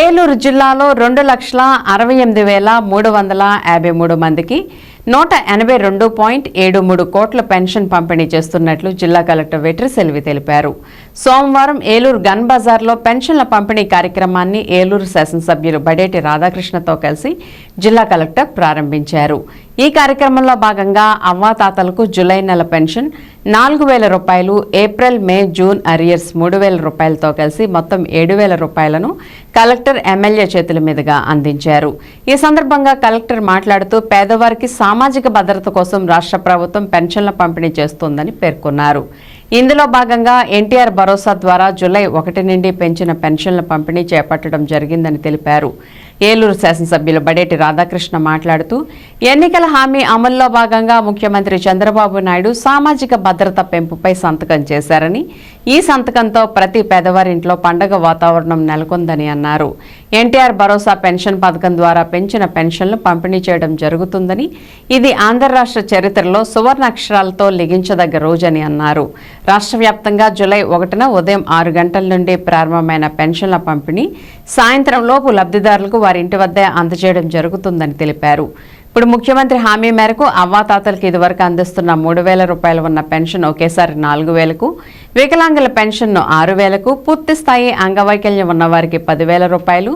ఏలూరు జిల్లాలో రెండు లక్షల అరవై ఎనిమిది వేల మూడు వందల యాభై మూడు మందికి నూట ఎనభై రెండు పాయింట్ ఏడు మూడు కోట్ల పెన్షన్ పంపిణీ చేస్తున్నట్లు జిల్లా కలెక్టర్ వెట్రి సెల్వి తెలిపారు. సోమవారం ఏలూరు గన్ బజార్లో పెన్షన్ల పంపిణీ కార్యక్రమాన్ని ఏలూరు శాసనసభ్యులు బడేటి రాధాకృష్ణతో కలిసి జిల్లా కలెక్టర్ ప్రారంభించారు. ఈ కార్యక్రమంలో భాగంగా అవ్వాతాతలకు జులై నెల పెన్షన్ నాలుగు వేల రూపాయలు ఏప్రిల్ మే జూన్ అరియర్స్ మూడు వేల రూపాయలతో కలిసి మొత్తం ఏడు వేల రూపాయలను కలెక్టర్ ఎమ్మెల్యే చేతుల మీదుగా అందించారు. ఈ సందర్భంగా కలెక్టర్ మాట్లాడుతూ పేదవారికి సామాజిక భద్రత కోసం రాష్ట్ర ప్రభుత్వం పెన్షన్ల పంపిణీ చేస్తోందని పేర్కొన్నారు. ఇందులో భాగంగా ఎన్టీఆర్ భరోసా ద్వారా జూలై ఒకటి నుండి పెంచిన పెన్షన్ల పంపిణీ చేపట్టడం జరిగిందని తెలిపారు. ఏలూరు శాసనసభ్యులు బడేటి రాధాకృష్ణ మాట్లాడుతూ ఎన్నికల హామీ అమల్లో భాగంగా ముఖ్యమంత్రి చంద్రబాబు నాయుడు సామాజిక భద్రత పెంపుపై సంతకం చేశారని ఈ సంతకంతో ప్రతి పేదవారింట్లో పండగ వాతావరణం నెలకొందని అన్నారు. ఎన్టీఆర్ భరోసా పెన్షన్ పథకం ద్వారా పెంచిన పెన్షన్లు పంపిణీ చేయడం జరుగుతుందని ఇది ఆంధ్ర రాష్ట్ర చరిత్రలో సువర్ణ అక్షరాలతో లిగించదగ్గ రోజని అన్నారు. రాష్ట్ర వ్యాప్తంగా జూలై ఒకటిన ఉదయం ఆరు గంటల నుండి ప్రారంభమైన పెన్షన్ల పంపిణీ సాయంత్రం లోపు లబ్ధిదారులకు వారి ఇంటి వద్దే అందజేయడం జరుగుతుందని తెలిపారు. ఇప్పుడు ముఖ్యమంత్రి హామీ మేరకు అవ్వాతాతలకు ఇదివరకు అందిస్తున్న మూడు వేల రూపాయలు ఉన్న పెన్షన్ ఒకేసారి నాలుగు వేలకు వికలాంగుల పెన్షన్ను ఆరు వేలకు పూర్తి స్థాయి అంగవైకల్యం ఉన్నవారికి పదివేల రూపాయలు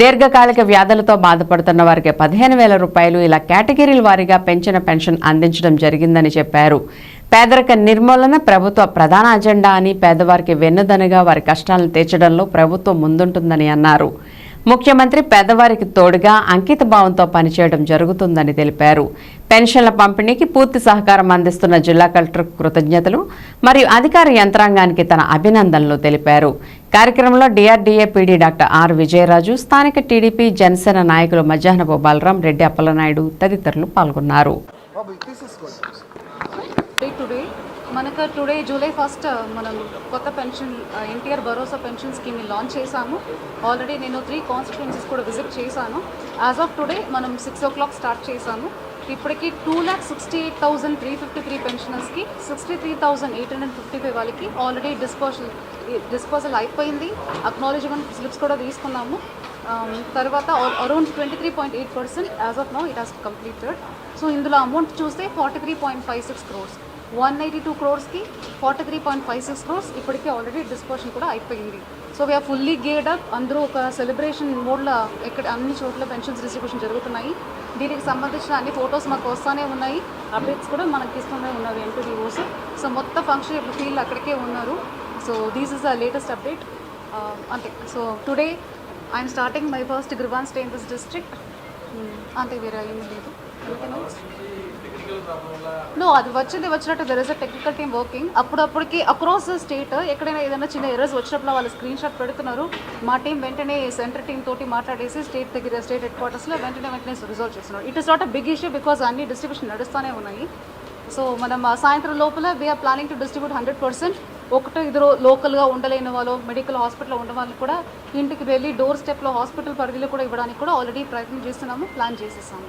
దీర్ఘకాలిక వ్యాధులతో బాధపడుతున్న వారికి పదిహేను వేల రూపాయలు ఇలా కేటగిరీల వారీగా పెంచిన పెన్షన్ అందించడం జరిగిందని చెప్పారు. పేదరిక నిర్మూలన ప్రభుత్వ ప్రధాన అజెండా అని పేదవారికి వెన్నుదనుగా వారి కష్టాలను తీర్చడంలో ప్రభుత్వం ముందుంటుందని అన్నారు. ముఖ్యమంత్రి పేదవారికి తోడుగా అంకిత భావంతో పనిచేయడం జరుగుతుందని తెలిపారు. పెన్షన్ల పంపిణీకి పూర్తి సహకారం అందిస్తున్న జిల్లా కలెక్టర్ కృతజ్ఞతలు మరియు అధికార యంత్రాంగానికి తన అభినందనలు తెలిపారు. కార్యక్రమంలో DRDA PD doctor R Vijayaraju స్థానిక టీడీపీ జనసేన నాయకులు మధ్యాహ్న బాలరాం రెడ్డి అప్పలనాయుడు తదితరులు పాల్గొన్నారు. మనకు టుడే జూలై ఫస్ట్ మనం కొత్త పెన్షన్ uh, ఎన్టీఆర్ భరోసా పెన్షన్ స్కీమ్ని లాంచ్ చేశాము. ఆల్రెడీ నేను త్రీ కాన్స్టిట్యున్సీస్ కూడా విజిట్ చేశాను. యాజ్ ఆఫ్ టుడే మనం సిక్స్ ఓ క్లాక్ స్టార్ట్ చేశాము. ఇప్పటికి two lakh sixty eight thousand three fifty three పెన్షనర్స్కి sixty three thousand eight hundred fifty five వాళ్ళకి ఆల్రెడీ డిస్పోజల్ డిస్పోజల్ అయిపోయింది. అక్నాలజ్మెంట్ స్లిప్స్ కూడా తీసుకున్నాము. Um, తర్వాత around twenty three point eight percent as of now it has completed so ఇందులో amount చూస్తే forty three point five six crores one eighty two క్రోర్స్కి forty three point five six crores ఇప్పటికే already disposition కూడా అయిపోయింది. So we are fully గేడ్ up అందరూ ఒక celebration మోడ్లో ఎక్కడ అన్ని చోట్ల పెన్షన్స్ డిస్ట్రిబ్యూషన్ జరుగుతున్నాయి. దీనికి సంబంధించిన అన్ని ఫొటోస్ మాకు వస్తూనే ఉన్నాయి. అప్డేట్స్ కూడా మనకి ఇస్తూనే ఉన్నారు ఎంపీడీఓస్ సో మొత్తం ఫంక్షన్ ఇప్పుడు ఫీల్డ్ అక్కడికే ఉన్నారు. So these is the latest update అంతే. So today I'm starting my first grievance day in this district అంతే వేరే ఏమీ లేదు. నో అది వచ్చింది వచ్చినట్టు there is a technical team working అప్పుడప్పటికి across the state ఎక్కడైనా ఏదైనా చిన్న ఎర్రర్స్ వచ్చినప్పుడు వాళ్ళు స్క్రీన్ షాట్ పెడుతున్నారు. మా టీం వెంటనే సెంటర్ టీమ్ తోటి మాట్లాడేసి స్టేట్ దగ్గర స్టేట్ హెడ్ క్వార్టర్స్లో వెంటనే వెంటనే రిజాల్వ్ చేస్తున్నారు. It is not a big issue because అన్ని డిస్ట్రిబ్యూషన్ నడుస్తూనే ఉన్నాయి. సో మనం ఆ సాయంత్రం లోపల we're planning to distribute hundred percent ఒకటో ఇద్దరు లోకల్గా ఉండలేని వాళ్ళు మెడికల్ హాస్పిటల్లో ఉన్న వాళ్ళు కూడా ఇంటికి వెళ్ళి డోర్ స్టెప్లో హాస్పిటల్ పరిధిలో కూడా ఇవ్వడానికి కూడా ఆల్రెడీ ప్రయత్నం చేస్తున్నాము ప్లాన్ చేసేసాము.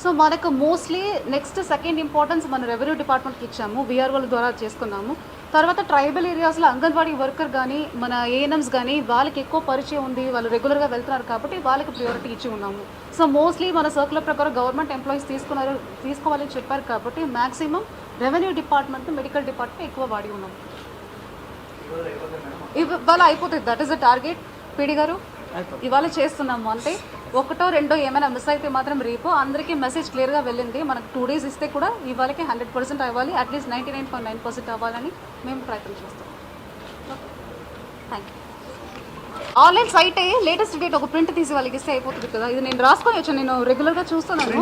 సో మనకు మోస్ట్లీ నెక్స్ట్ సెకండ్ ఇంపార్టెన్స్ మన రెవెన్యూ డిపార్ట్మెంట్కి ఇచ్చాము. విఆర్ఓల ద్వారా చేసుకున్నాము. తర్వాత ట్రైబల్ ఏరియాస్లో అంగన్వాడీ వర్కర్ కానీ మన ఏఎన్ఎమ్స్ కానీ వాళ్ళకి ఎక్కువ పరిచయం ఉంది వాళ్ళు రెగ్యులర్గా వెళ్తున్నారు కాబట్టి వాళ్ళకి ప్రియారిటీ ఇచ్చి ఉన్నాము. సో మోస్ట్లీ మన సర్కులర్ ప్రకారం గవర్నమెంట్ ఎంప్లాయీస్ తీసుకున్నారు తీసుకోవాలని చెప్పారు కాబట్టి maximum revenue department medical department ఎక్కువ వాడి ఉన్నాము ఇవాళ అయిపోతుంది that is the target PD గారు ఇవాళ చేస్తున్నాము అంటే ఒకటో రెండో ఏమైనా మిస్ అయితే మాత్రం రేపు అందరికీ మెసేజ్ క్లియర్గా వెళ్ళింది. మనకు టూ డేస్ ఇస్తే కూడా ఇవాళకి హండ్రెడ్ పర్సెంట్ అవ్వాలి. At least ninety nine point nine percent అవ్వాలని మేము ప్రయత్నం చేస్తాం. Thank you online site latest date ఒక ప్రింట్ తీసి వాళ్ళకి ఇస్తే అయిపోతుంది కదా. ఇది నేను రాసుకొని వచ్చాను. నేను రెగ్యులర్గా చూస్తున్నాను.